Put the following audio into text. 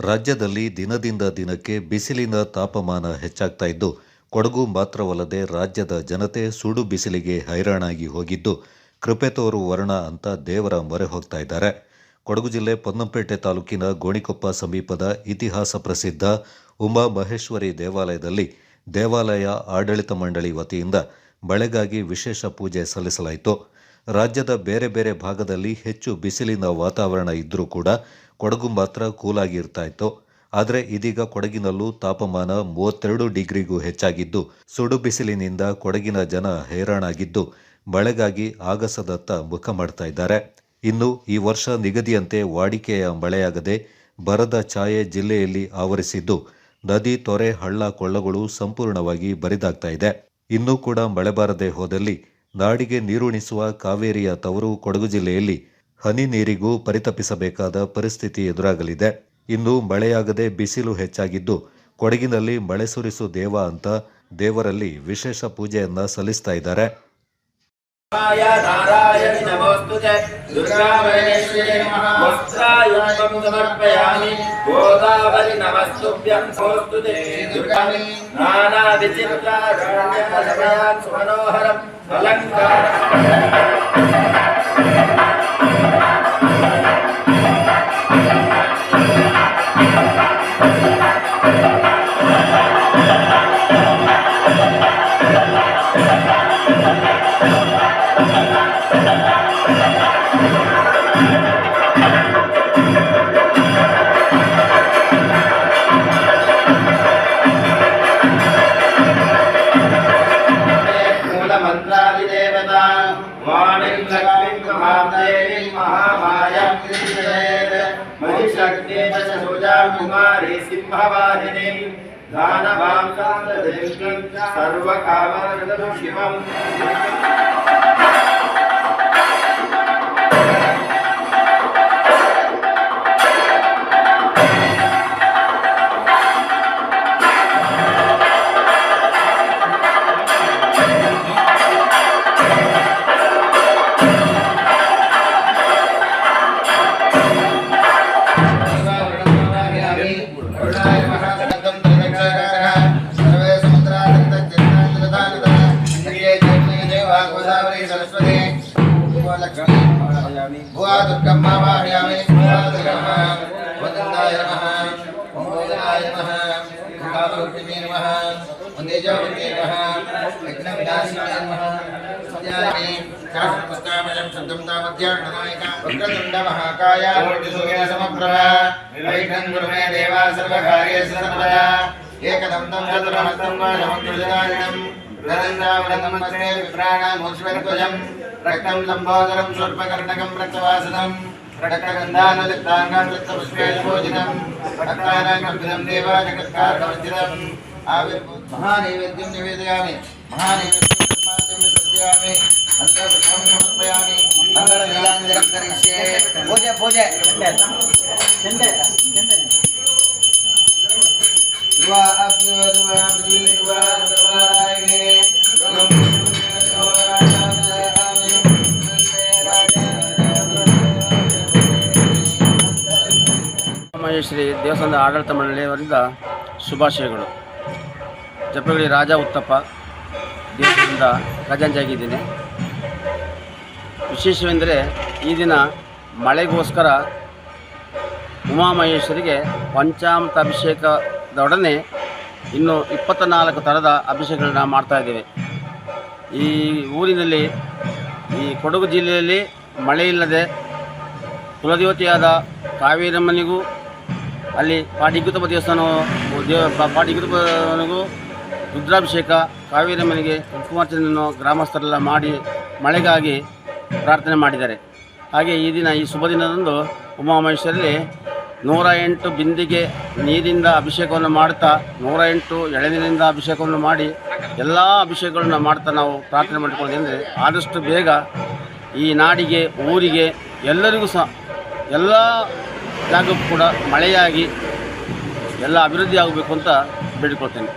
ರಾಜ್ಯದಲ್ಲಿ ದಿನದಿಂದ ದಿನಕ್ಕೆ ಬಿಸಿಲಿನ ತಾಪಮಾನ ಹೆಚ್ಚಾಗ್ತಾ ಇದ್ದು, ಕೊಡಗು ಮಾತ್ರವಲ್ಲದೆ ರಾಜ್ಯದ ಜನತೆ ಸುಡು ಬಿಸಿಲಿಗೆ ಹೈರಾಣಾಗಿ ಹೋಗಿದ್ದು, ಕೃಪೆ ತೋರು ವರ್ಣ ಅಂತ ದೇವರ ಮೊರೆ ಹೋಗ್ತಾ ಇದ್ದಾರೆ. ಕೊಡಗು ಜಿಲ್ಲೆ ಪೊನ್ನಂಪೇಟೆ ತಾಲೂಕಿನ ಗೋಣಿಕೊಪ್ಪ ಸಮೀಪದ ಇತಿಹಾಸ ಪ್ರಸಿದ್ಧ ಉಮಾ ಮಹೇಶ್ವರಿ ದೇವಾಲಯದಲ್ಲಿ ದೇವಾಲಯ ಆಡಳಿತ ಮಂಡಳಿ ವತಿಯಿಂದ ಮಳೆಗಾಗಿ ವಿಶೇಷ ಪೂಜೆ ಸಲ್ಲಿಸಲಾಯಿತು. ರಾಜ್ಯದ ಬೇರೆ ಬೇರೆ ಭಾಗದಲ್ಲಿ ಹೆಚ್ಚು ಬಿಸಿಲಿನ ವಾತಾವರಣ ಇದ್ದರೂ ಕೂಡ ಕೊಡಗು ಮಾತ್ರ ಕೂಲಾಗಿ ಇರ್ತಾ ಇತ್ತು ಆದರೆ ಇದೀಗ ಕೊಡಗಿನಲ್ಲೂ ತಾಪಮಾನ ಮೂವತ್ತೆರಡು ಡಿಗ್ರಿಗೂ ಹೆಚ್ಚಾಗಿದ್ದು, ಸುಡು ಬಿಸಿಲಿನಿಂದ ಕೊಡಗಿನ ಜನ ಹೈರಾಣಾಗಿದ್ದು, ಮಳೆಗಾಗಿ ಆಗಸದತ್ತ ಮುಖ ಮಾಡ್ತಾ ಇದ್ದಾರೆ ಇನ್ನು ಈ ವರ್ಷ ನಿಗದಿಯಂತೆ ವಾಡಿಕೆಯ ಮಳೆಯಾಗದೆ ಬರದ ಛಾಯೆ ಜಿಲ್ಲೆಯಲ್ಲಿ ಆವರಿಸಿದ್ದು, ನದಿ, ತೊರೆ, ಹಳ್ಳ, ಕೊಳ್ಳಗಳು ಸಂಪೂರ್ಣವಾಗಿ ಬರಿದಾಗ್ತಾ ಇದೆ ಇನ್ನೂ ಕೂಡ ಮಳೆ ಬಾರದೆ ಹೋದಲ್ಲಿ ನಾಡಿಗೆ ನೀರುಣಿಸುವ ಕಾವೇರಿಯ ತವರು ಕೊಡಗು ಜಿಲ್ಲೆಯಲ್ಲಿ ಹನಿ ನೀರಿಗೂ ಪರಿತಪಿಸಬೇಕಾದ ಪರಿಸ್ಥಿತಿ ಎದುರಾಗಲಿದೆ. ಇನ್ನು ಮಳೆಯಾಗದೆ ಬಿಸಿಲು ಹೆಚ್ಚಾಗಿದ್ದು ಕೊಡಗಿನಲ್ಲಿ ಮಳೆ ಸುರಿಸು ದೇವ ಅಂತ ದೇವರಲ್ಲಿ ವಿಶೇಷ ಪೂಜೆಯನ್ನ ಸಲ್ಲಿಸ್ತಾ ಇದ್ದಾರೆ. నారాయణి నమోస్తు దుర్గామేశ్వరి వస్త్రాయుక్తం సమర్పయామి గోదావరి నమస్తుభ్యం సోస్తు దుర్గామి నానా విచిత్రారణ్య కుమారి సింహవాహిని దానవాంసాం సర్వకామరదం శివం लक्ष्मी भुआ दुर्गम्मा वाहयामि भुआ दुर्गम्मा वदन्ताय नमः ओमोदनाय नमः कृपावृत्तिमे नमः वन्देजवृत्ते नमः विघ्नविनाशिने नमः सत्यानि शास्त्रपुस्तामयं शब्दं तावद्याणनायिका वक्रतुण्डमहाकाय कोटिसूर्य समप्रभा वैठन् गुरुमे देवा सर्वकार्येषु सर्वदा एकदन्तं चतुरहस्तं वा नमकृजदारिणं रदन्दावृतमस्ते विप्राणामोष्वरकुजम् రక్తం లంబోదరం స్వర్పకర్ణకం రక్తవాసనం రక్తగంధానలిప్తాంగాక్షపుష్పేషభోజనం రక్తానాకల్పితం దేవాజగత్కారణవచ్చితం ఆవిర్భూత మహానైవేద్యం నివేదయామి మహానైవేద్యం విసర్జయామి అంతర్భుతం సమర్పయామి మంగళ నీలాంజలి పూజ పూజ ಮಹೇಶ್ವರಿ ದೇವಸ್ಥಾನದ ಆಡಳಿತ ಮಂಡಳಿಯವರಿಂದ ಶುಭಾಶಯಗಳು. ಜಪ್ಪಗಳಿ ರಾಜ ಉತ್ತಪ್ಪ ದೇವಸ್ಥಾನದಿಂದ ಖಜಾಂಚಿಯಾಗಿದ್ದೀನಿ ವಿಶೇಷವೆಂದರೆ ಈ ದಿನ ಮಳೆಗೋಸ್ಕರ ಉಮಾಮಹೇಶ್ವರಿಗೆ ಪಂಚಾಮೃತ ಅಭಿಷೇಕದೊಡನೆ ಇನ್ನು ಇಪ್ಪತ್ತ ನಾಲ್ಕು ಥರದ ಅಭಿಷೇಕಗಳನ್ನ ಮಾಡ್ತಾ ಇದ್ದೇವೆ. ಈ ಊರಿನಲ್ಲಿ, ಈ ಕೊಡಗು ಜಿಲ್ಲೆಯಲ್ಲಿ ಮಳೆ ಇಲ್ಲದೆ ಕುಲದೇವತೆಯಾದ ಕಾವೇರಮ್ಮನಿಗೂ ಅಲ್ಲಿ ಪಾಟಿಕುತುಂಬ ದೇವಸ್ಥಾನವು ದೇವ ಪಾಟಿಕುತುಂಬನಿಗೂ ರುದ್ರಾಭಿಷೇಕ, ಕಾವೇರಿ ಮನೆಗೆ ಕುಂಕುಮಾರ್ಚನೆಯನ್ನು ಗ್ರಾಮಸ್ಥರೆಲ್ಲ ಮಾಡಿ ಮಳೆಗಾಗಿ ಪ್ರಾರ್ಥನೆ ಮಾಡಿದ್ದಾರೆ. ಹಾಗೆ ಈ ದಿನ, ಈ ಶುಭ ದಿನದಂದು ಉಮಾಮಹೇಶ್ವರಲ್ಲಿ ನೂರ ಎಂಟು ಬಿಂದಿಗೆ ನೀರಿಂದ ಅಭಿಷೇಕವನ್ನು ಮಾಡ್ತಾ, ನೂರ ಎಂಟು ಎಳೆನೀರಿಂದ ಅಭಿಷೇಕವನ್ನು ಮಾಡಿ ಎಲ್ಲ ಅಭಿಷೇಕಗಳನ್ನು ಮಾಡ್ತಾ ನಾವು ಪ್ರಾರ್ಥನೆ ಮಾಡಿಕೊಳ್ಳೋದಂದರೆ ಆದಷ್ಟು ಬೇಗ ಈ ನಾಡಿಗೆ, ಊರಿಗೆ ಎಲ್ಲರಿಗೂ ಸಹ ಎಲ್ಲ ಜಾಗಕ್ಕೂ ಕೂಡ ಮಳೆಯಾಗಿ ಎಲ್ಲ ಅಭಿವೃದ್ಧಿ ಆಗಬೇಕು ಅಂತ ಬೇಡಿಕೊಳ್ತೇನೆ.